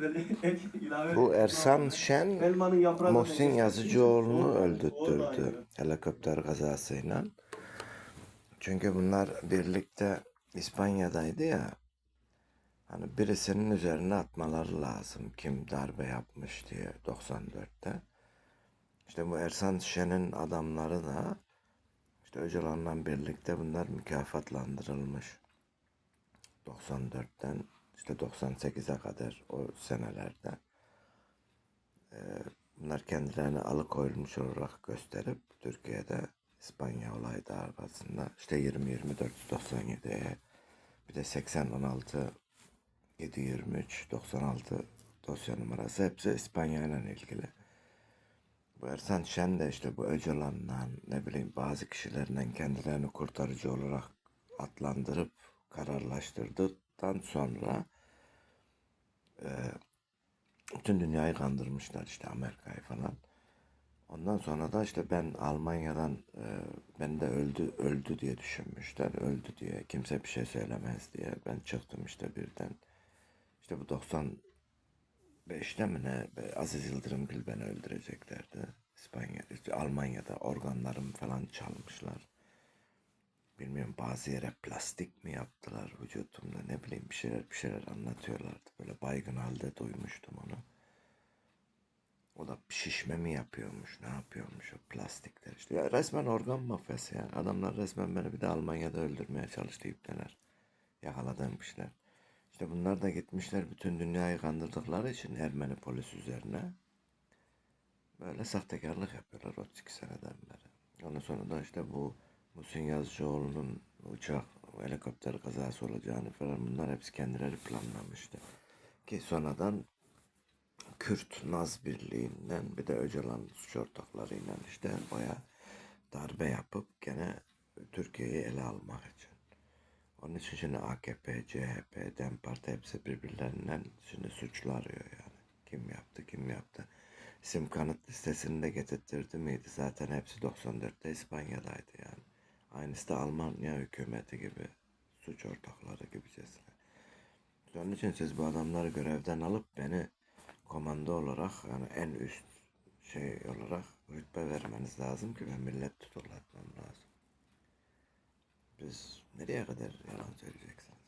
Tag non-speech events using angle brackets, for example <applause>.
böyle <laughs> ek ilave. Bu Ersan Şen Muhsin Yazıcıoğlu'nu öldürttürdü helikopter kazasıyla. Çünkü bunlar birlikte İspanya'daydı ya. Hani birisinin üzerine atmaları lazım kim darbe yapmış diye 94'te. İşte bu Ersan Şen'in adamları da işte Öcalan'la birlikte bunlar mükafatlandırılmış. 94'ten işte 98'e kadar o senelerde. Ee, bunlar kendilerini alıkoyulmuş olarak gösterip Türkiye'de İspanya olayı darbasında işte 20 24 97'ye bir de 80 16 723 96 dosya numarası hepsi İspanya ile ilgili. Bu Ersan Şen de işte bu Öcalan'la ne bileyim bazı kişilerden kendilerini kurtarıcı olarak adlandırıp kararlaştırdıktan sonra e, bütün dünyayı kandırmışlar işte Amerika'yı falan. Ondan sonra da işte ben Almanya'dan e, ben de öldü öldü diye düşünmüşler. Öldü diye kimse bir şey söylemez diye ben çıktım işte birden. İşte bu 95'te mi ne Aziz Yıldırımgil beni öldüreceklerdi. İspanya, Almanya'da organlarımı falan çalmışlar. Bilmiyorum bazı yere plastik mi yaptılar vücutumda ne bileyim bir şeyler bir şeyler anlatıyorlardı. Böyle baygın halde duymuştum onu. O da şişme mi yapıyormuş ne yapıyormuş o plastikler işte. Ya resmen organ mafyası ya. Adamlar resmen beni bir de Almanya'da öldürmeye çalıştı ipneler. Yakaladığım kişiler. İşte bunlar da gitmişler bütün dünyayı kandırdıkları için Ermeni polis üzerine. Böyle sahtekarlık yapıyorlar 32 seneden beri. Ondan sonra da işte bu Muhsin Yazıcıoğlu'nun uçak, helikopter kazası olacağını falan bunlar hepsi kendileri planlamıştı. Ki sonradan Kürt Naz Birliği'nden bir de Öcalan suç ortaklarıyla işte baya darbe yapıp gene Türkiye'yi ele almak için. Onun için şimdi AKP, CHP, DEM Parti hepsi birbirlerinden şimdi suçlu arıyor yani. Kim yaptı, kim yaptı. İsim kanıt listesini de getirtirdi miydi? Zaten hepsi 94'te İspanya'daydı yani. Aynısı da Almanya hükümeti gibi suç ortakları gibicesine. Onun için siz bu adamları görevden alıp beni komando olarak yani en üst şey olarak rütbe vermeniz lazım ki ben millet tutuklatmam lazım. Biz nereye kadar yalan söyleyeceksiniz?